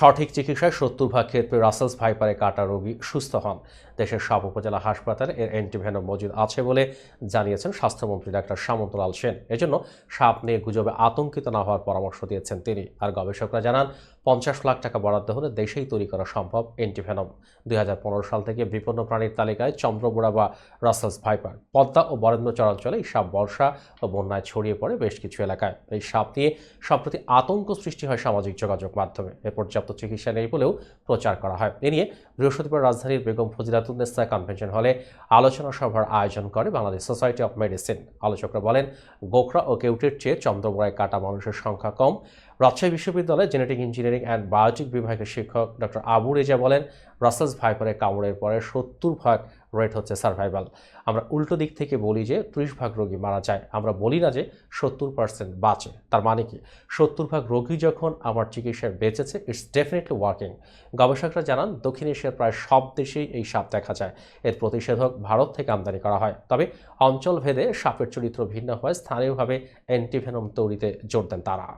সঠিক চিকিৎসায় সত্তর ভাগ ক্ষেত্রে রাসেলস ভাইপারে কাটা রোগী সুস্থ হন। দেশের সব উপজেলা হাসপাতালে এর অ্যান্টিভেনম মজুদ আছে বলে জানিয়েছেন স্বাস্থ্যমন্ত্রী ডাক্তার সামন্তলাল সেন। এজন্য সাপ নিয়ে গুজবে আতঙ্কিত না হওয়ার পরামর্শ দিয়েছেন তিনি। আর গবেষকরা জানান পঞ্চাশ লাখ টাকা বরাদ্দ হলে দেশেই তৈরি করা সম্ভব অ্যান্টিভেনম দুই হাজার সাল থেকে বিপন্ন প্রাণীর তালিকায় চন্দ্রবোড়া বা রাসেলস ভাইপার। পদ্মা ও বরেন্দ্র চরাঞ্চলে এই সাপ বর্ষা ও বন্যায় ছড়িয়ে পড়ে বেশ কিছু এলাকায়। এই সাপ নিয়ে সম্প্রতি আতঙ্ক সৃষ্টি হয় সামাজিক যোগাযোগ মাধ্যমে। এ পর্যাপ্ত চিকিৎসা নেই বলেও প্রচার করা হয়। এ নিয়ে বৃহস্পতিবার রাজধানীর বেগম ফজিলাতুন্নেসা কনভেনশন হলে আলোচনা সভার আয়োজন করে বাংলাদেশ সোসাইটি অফ মেডিসিন। আলোচকরা বলেন, গোখরা ও কেউটের চেয়ে চন্দ্রবোড়ায় কাটা মানুষের সংখ্যা কম। রাজশাহী বিশ্ববিদ্যালয়ের জেনেটিক ইঞ্জিনিয়ারিং অ্যান্ড বায়োটিক বিভাগের শিক্ষক ডক্টর আবু রেজা বলেন রাসেলস ভাইপারের কামড়ের পরে সত্তর ভাগ রেট হচ্ছে সার্ভাইভাল আমরা উল্টো দিক থেকে বলি যে ত্রিশ ভাগ রোগী মারা যায়। আমরা বলি না যে সত্তর পার্সেন্ট বাঁচে। তার মানে কি? সত্তর ভাগ রোগী যখন আমার চিকিৎসায় বেঁচেছে ইটস ডেফিনেটলি ওয়ার্কিং গবেষকরা জানান, দক্ষিণ এশিয়ার প্রায় সব দেশেই এই সাপ দেখা যায়। এর প্রতিষেধক ভারত থেকে আমদানি করা হয়। তবে অঞ্চল ভেদে সাপের চরিত্র ভিন্ন হয়। স্থানীয়ভাবে অ্যান্টিভেনম তৈরিতে জোর দেন তারা।